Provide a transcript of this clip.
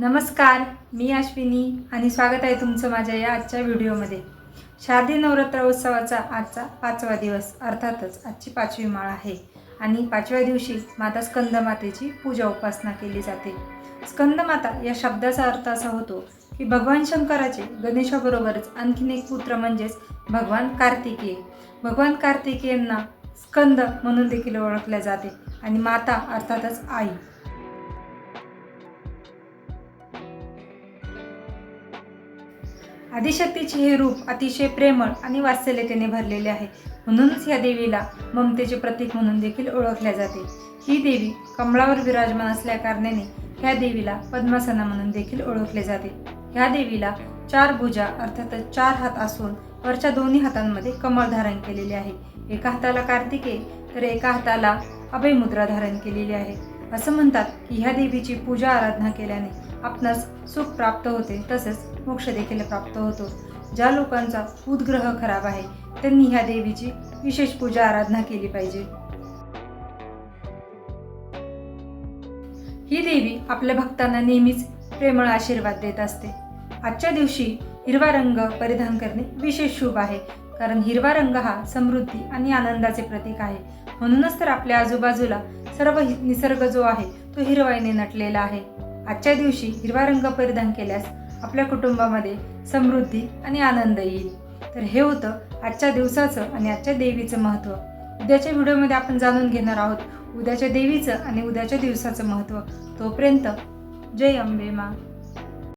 नमस्कार मी अश्विनी आणि स्वागत आहे तुमचं माझ्या या आजच्या व्हिडिओमध्ये. शारदीय नवरात्र उत्सवाचा आजचा पाचवा दिवस अर्थातच आजची पाचवी माळ आहे. आणि पाचव्या दिवशी माता स्कंदमातेची पूजा उपासना केली जाते. स्कंदमाता या शब्दाचा अर्थ असा होतो की भगवान शंकराचे गणेशाबरोबरच आणखीन एक पुत्र म्हणजेच भगवान कार्तिकेय. भगवान कार्तिकेयांना स्कंद म्हणून देखील ओळखले जाते आणि माता अर्थातच आई. आदिशक्तीचे हे रूप अतिशय प्रेमळ आणि वात्सल्यतेने भरलेले आहे. म्हणूनच या देवीला ममतेचे प्रतीक म्हणून देखील ओळखल्या जाते. ही देवी कमळावर विराजमान असल्या कारणाने ह्या देवीला पद्मासना म्हणून देखील ओळखले जाते. ह्या देवीला चार भुजा अर्थातच चार हात असून वरच्या दोन्ही हातांमध्ये कमळ धारण केलेले आहे. एका हाताला कार्तिके तर एका हाताला अभयमुद्रा धारण केलेली आहे. असं म्हणतात की ह्या देवीची पूजा आराधना केल्याने आपणास सुख प्राप्त होते तसेच मोक्ष देखील प्राप्त होतो. ज्या लोकांचा उद्ग्रह खराब आहे त्यांनी ह्या देवीची विशेष पूजा आराधना केली पाहिजे. ही देवी आपल्या भक्तांना नेहमीच प्रेमळ आशीर्वाद देत असते. आजच्या दिवशी हिरवा रंग परिधान करणे विशेष शुभ आहे कारण हिरवा रंग हा समृद्धी आणि आनंदाचे प्रतीक आहे. म्हणूनच तर आपल्या आजूबाजूला सर्व हि- निसर्ग जो आहे तो हिरवाईने नटलेला आहे. आजच्या दिवशी हिरवा रंग परिधान केल्यास आपल्या कुटुंबामध्ये समृद्धी आणि आनंद येईल. तर हे होतं आजच्या दिवसाचं आणि आजच्या देवीचं महत्त्व. उद्याच्या व्हिडिओमध्ये आपण जाणून घेणार आहोत उद्याच्या देवीचं आणि उद्याच्या दिवसाचं महत्त्व. तोपर्यंत जय अंबे मा